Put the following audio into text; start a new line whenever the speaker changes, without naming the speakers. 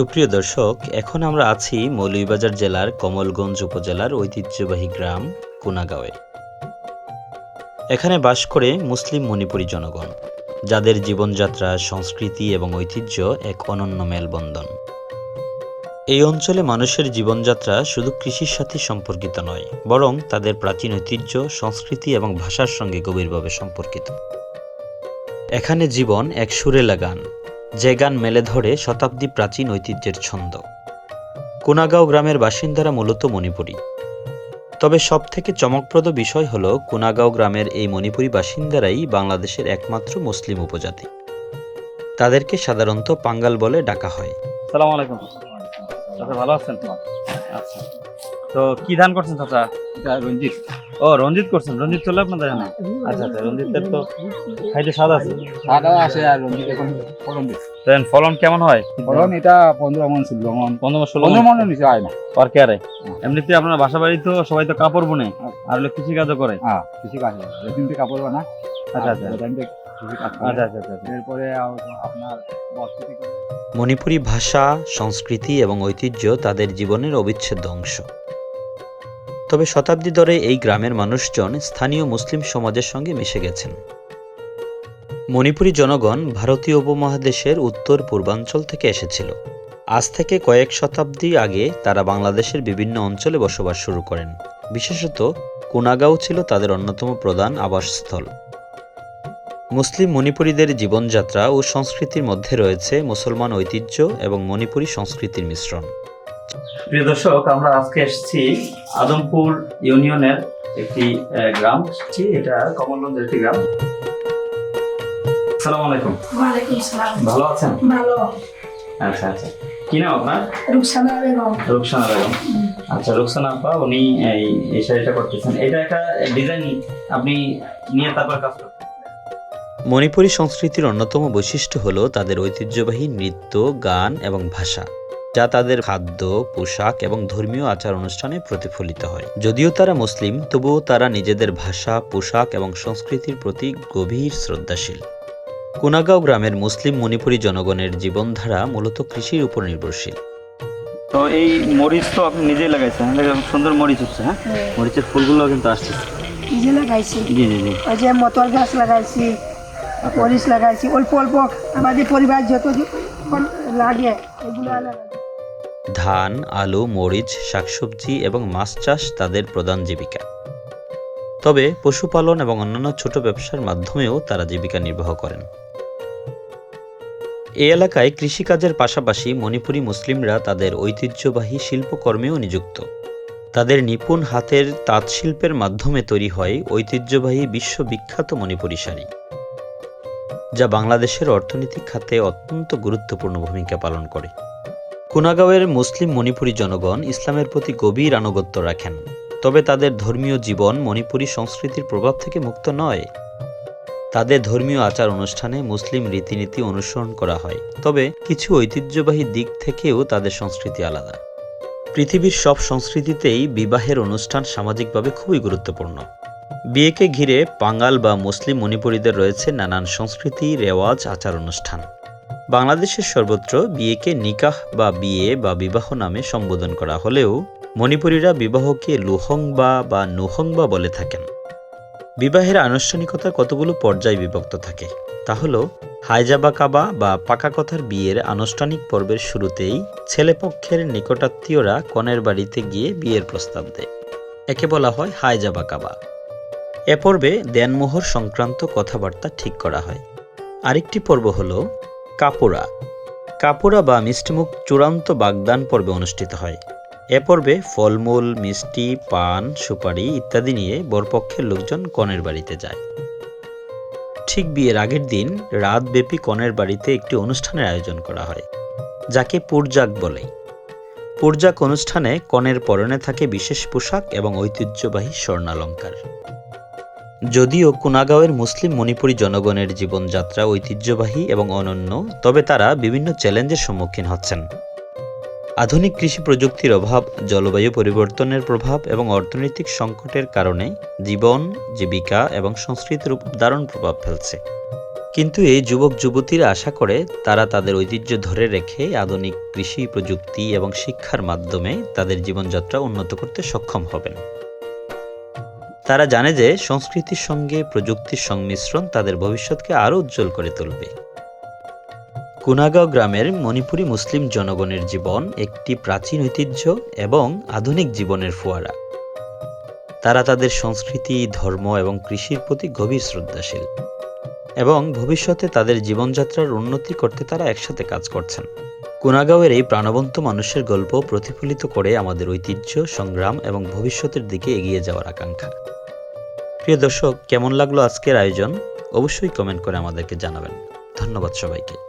সুপ্রিয় দর্শক, এখন আমরা আছি মৌলভীবাজার জেলার কমলগঞ্জ উপজেলার ঐতিহ্যবাহী গ্রাম কুনাগাঁওয়ে। এখানে বাস করে মুসলিম মণিপুরী জনগণ, যাদের জীবনযাত্রা, সংস্কৃতি এবং ঐতিহ্য এক অনন্য মেলবন্ধন। এই অঞ্চলে মানুষের জীবনযাত্রা শুধু কৃষির সাথে সম্পর্কিত নয়, বরং তাদের প্রাচীন ঐতিহ্য, সংস্কৃতি এবং ভাষার সঙ্গে গভীরভাবে সম্পর্কিত। এখানে জীবন এক সুরেলা গান যে গান মেলে ধরে শতাব্দী প্রাচীন ঐতিহ্যের ছন্দ। কুনাগাঁও গ্রামের বাসিন্দারা মূলত মণিপুরী। তবে সবথেকে চমকপ্রদ বিষয় হল কুনাগাঁও গ্রামের এই মণিপুরী বাসিন্দারাই বাংলাদেশের একমাত্র মুসলিম উপজাতি। তাদেরকে সাধারণত পাঙ্গাল বলে ডাকা হয়।
সালাম আলাইকুম। ভালো আছেন? আচ্ছা। তো কি ধান করছেন চাচা?
রঞ্জিত।
ও রঞ্জিত করছেন। রঞ্জিত চলে আপনাদের এখানে আচ্ছা আচ্ছা রঞ্জিতের তো খাইতে স্বাদ আছে।
সাদা আছে আর রঞ্জিত এখন ফলন দিচ্ছে।
দেন ফলন কেমন হয়?
ফলন এটা পনেরো মন ষোলো মন।
পনেরো ষোলো
পনেরো মনের নিচে হয় না।
পার কেয়ারে। এমনিতে আপনার বাসা বাড়ি তো সবাই তো কাপড় বুনে আর হলো কৃষি কাজও করে।
হ্যাঁ কৃষি কাজ হয় তিনটে কাপড় বানা
আচ্ছা আচ্ছা। আচ্ছা আচ্ছা আচ্ছা।
এরপরে আপনার বস্তি
মণিপুরী ভাষা সংস্কৃতি এবং ঐতিহ্য তাদের জীবনের অবিচ্ছেদ্য অংশ। তবে শতাব্দী ধরে এই গ্রামের মানুষজন স্থানীয় মুসলিম সমাজের সঙ্গে মিশে গেছেন। মণিপুরী জনগণ ভারতীয় উপমহাদেশের উত্তর পূর্বাঞ্চল থেকে এসেছিল। আজ থেকে কয়েক শতাব্দী আগে তারা বাংলাদেশের বিভিন্ন অঞ্চলে বসবাস শুরু করেন। বিশেষত কুনাগাঁও ছিল তাদের অন্যতম প্রধান আবাসস্থল। মুসলিম মণিপুরীদের জীবনযাত্রা ও সংস্কৃতির মধ্যে রয়েছে মুসলমান ঐতিহ্য এবং মণিপুরী সংস্কৃতির মিশ্রণ।
প্রিয় দর্শক আমরা আজকে এসেছি আদমপুর ইউনিয়নের একটি গ্রাম। এসেছি এটা? কমলগঞ্জের একটি গ্রাম। আসসালামু আলাইকুম। ভালো আছেন?
ভালো।
আচ্ছা আচ্ছা। কি নাম আপনার?
রুকসানা বেগম।
রুকসানা বেগম। আচ্ছা রুকসানা আপা উনি এই এই শাড়িটা করতেছেন এটা একটা ডিজাইন আপনি নিয়ে তারপর কাজ করতেন?
মণিপুরী সংস্কৃতির অন্যতম বৈশিষ্ট্য হল তাদের ঐতিহ্যবাহী নৃত্য গান এবং ভাষা। যা তাদের খাদ্য পোশাক এবং ধর্মীয় আচার অনুষ্ঠানে প্রতিফলিত হয়। যদিও তারা মুসলিম তবুও তারা নিজেদের ভাষা পোশাক এবং সংস্কৃতির প্রতি গভীর শ্রদ্ধাশীল। কোনাগাঁও গ্রামের মুসলিম মণিপুরী জনগণের জীবনধারা মূলত কৃষির উপর নির্ভরশীল।
তো এই মরিচ তো আপনি নিজেই লাগাইছেন দেখুন সুন্দর মরিচ হচ্ছে হ্যাঁ? মরিচের ফুলগুলো কিন্তু আসছে।
নিজে লাগাইছি।
জি জি জি।
ওই যে মটর গাছ লাগাইছি মরিচ লাগাইছি অল্প অল্প আমাদের পরিবার যত যে- লাগে এগুলো লাগাইছি
ধান, আলু, মরিচ, শাকসবজি এবং মাছ চাষ তাদের প্রধান জীবিকা। তবে পশুপালন এবং অন্যান্য ছোট ব্যবসার মাধ্যমেও তারা জীবিকা নির্বাহ করেন। এই এলাকায় কৃষিকাজের পাশাপাশি মণিপুরী মুসলিমরা তাদের ঐতিহ্যবাহী শিল্পকর্মেও নিযুক্ত। তাদের নিপুণ হাতের তাঁত শিল্পের মাধ্যমে তৈরি হয় ঐতিহ্যবাহী বিশ্ববিখ্যাত মণিপুরী শাড়ি, যা বাংলাদেশের অর্থনৈতিক খাতে অত্যন্ত গুরুত্বপূর্ণ ভূমিকা পালন করে। কুনাগাঁওয়ের মুসলিম মণিপুরী জনগণ ইসলামের প্রতি গভীর আনুগত্য রাখেন। তবে তাদের ধর্মীয় জীবন মণিপুরী সংস্কৃতির প্রভাব থেকে মুক্ত নয়। তাদের ধর্মীয় আচার অনুষ্ঠানে মুসলিম রীতিনীতি অনুসরণ করা হয়। তবে কিছু ঐতিহ্যবাহী দিক থেকেও তাদের সংস্কৃতি আলাদা। পৃথিবীর সব সংস্কৃতিতেই বিবাহের অনুষ্ঠান সামাজিকভাবে খুবই গুরুত্বপূর্ণ। বিয়েকে ঘিরে পাঙ্গাল বা মুসলিম মণিপুরীদের রয়েছে নানান সংস্কৃতি, রেওয়াজ, আচার অনুষ্ঠান। বাংলাদেশের সর্বত্র বিয়েকে নিকাহ বা বিয়ে বা বিবাহ নামে সম্বোধন করা হলেও মণিপুরীরা বিবাহকে লুহংবা বা নুহংবা বলে থাকেন। বিবাহের আনুষ্ঠানিকতার কতগুলো পর্যায় বিভক্ত থাকে? তা হল, হাইজাবা কাবা বা পাকা কথার বিয়ের আনুষ্ঠানিক পর্বের শুরুতেই ছেলেপক্ষের নিকটাত্মীয়রা কনের বাড়িতে গিয়ে বিয়ের প্রস্তাব দেয়। একে বলা হয় হাইজাবা কাবা। এ পর্বে দেনমোহর সংক্রান্ত কথাবার্তা ঠিক করা হয়। আরেকটি পর্ব হলো কাপড়া কাপড়া বা মিষ্টিমুখ চূড়ান্ত বাগদান পর্বে অনুষ্ঠিত হয়। এ পর্বে ফলমূল, মিষ্টি, পান, সুপারি ইত্যাদি নিয়ে বরপক্ষের লোকজন কনের বাড়িতে যায়। ঠিক বিয়ের আগের দিন রাতব্যাপী কনের বাড়িতে একটি অনুষ্ঠানের আয়োজন করা হয়, যাকে পূর্জাক বলে। পূর্জাক অনুষ্ঠানে কনের পরনে থাকে বিশেষ পোশাক এবং ঐতিহ্যবাহী স্বর্ণালঙ্কার। যদিও কুনাগাঁওয়ের মুসলিম মণিপুরী জনগণের জীবনযাত্রা ঐতিহ্যবাহী এবং অনন্য, তবে তারা বিভিন্ন চ্যালেঞ্জের সম্মুখীন হচ্ছেন। আধুনিক কৃষি প্রযুক্তির অভাব, জলবায়ু পরিবর্তনের প্রভাব এবং অর্থনৈতিক সংকটের কারণে জীবন, জীবিকা এবং সংস্কৃতির উপর দারুণ প্রভাব ফেলছে। কিন্তু এই যুবক যুবতীরা আশা করে তারা তাদের ঐতিহ্য ধরে রেখে আধুনিক কৃষি প্রযুক্তি এবং শিক্ষার মাধ্যমে তাদের জীবনযাত্রা উন্নত করতে সক্ষম হবেন। তারা জানে যে সংস্কৃতির সঙ্গে প্রযুক্তির সংমিশ্রণ তাদের ভবিষ্যৎকে আরও উজ্জ্বল করে তুলবে। কুনাগাঁও গ্রামের মণিপুরী মুসলিম জনগণের জীবন একটি প্রাচীন ঐতিহ্য এবং আধুনিক জীবনের ফোয়ারা। তারা তাদের সংস্কৃতি, ধর্ম এবং কৃষির প্রতি গভীর শ্রদ্ধাশীল এবং ভবিষ্যতে তাদের জীবনযাত্রার উন্নতি করতে তারা একসাথে কাজ করছেন। কুনাগাঁওয়ের এই প্রাণবন্ত মানুষের গল্প প্রতিফলিত করে আমাদের ঐতিহ্য, সংগ্রাম এবং ভবিষ্যতের দিকে এগিয়ে যাওয়ার আকাঙ্ক্ষা। প্রিয় দর্শক কেমন লাগল আজকের আয়োজন? অবশ্যই কমেন্ট করে আমাদেরকে জানাবেন। ধন্যবাদ সবাইকে।